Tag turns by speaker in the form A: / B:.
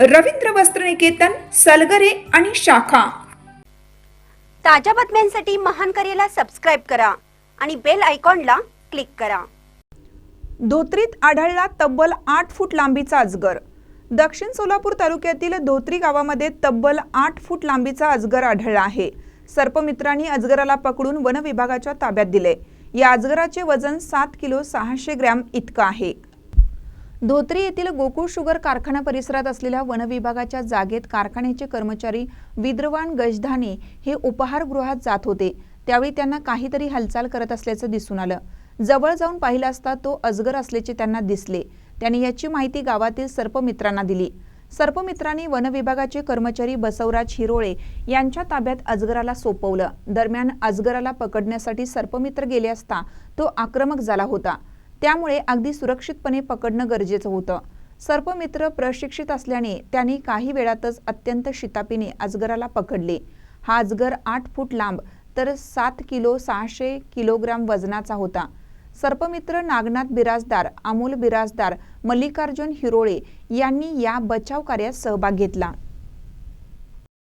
A: रवींद्र वस्त्रनिकेतन सलगरे आणि शाखा.
B: ताज्या बातम्यांसाठी महान करेला सबस्क्राईब करा आणि बेल आयकॉनला क्लिक करा.
A: धोत्रीत आढळला तब्बल आठ फूट लांबीचा अजगर. दक्षिण सोलापूर तालुक्यातील धोत्री गावामध्ये तब्बल आठ फूट लांबीचा अजगर आढळला आहे. सर्पमित्रांनी अजगराला पकडून वन विभागाच्या ताब्यात दिले. या अजगराचे वजन सात किलो सहाशे ग्रॅम इतकं आहे. धोत्री येथील गोकुळ शुगर कारखाना परिसरात असलेल्या वन विभागाच्या जागेत कारखान्याचे कर्मचारी विद्रवान गजधाने हे उपहारगृहात जात होते. त्यावेळी त्यांना काहीतरी हालचाल करत असल्याचं दिसून आलं. जवळ जाऊन पाहिलं असता तो अजगर असल्याचे त्यांना दिसले. त्यांनी याची माहिती गावातील सर्पमित्रांना दिली. सर्पमित्रांनी वनविभागाचे कर्मचारी बसवराज हिरोळे यांच्या ताब्यात अजगराला सोपवलं. दरम्यान अजगराला पकडण्यासाठी सर्पमित्र गेले असता तो आक्रमक झाला होता. त्यामुळे अगदी सुरक्षितपणे पकडणं गरजेचं होतं. सर्पमित्र प्रशिक्षित असल्याने त्यांनी काही वेळातच अत्यंत शितापीने अजगराला पकडले. हा अजगर आठ फूट लांब तर सात किलो सहाशे किलोग्राम वजनाचा होता. सर्पमित्र नागनाथ बिराजदार अमोल बिराजदार मल्लिकार्जुन हिरोळे यांनी या बचाव कार्यात सहभाग घेतला.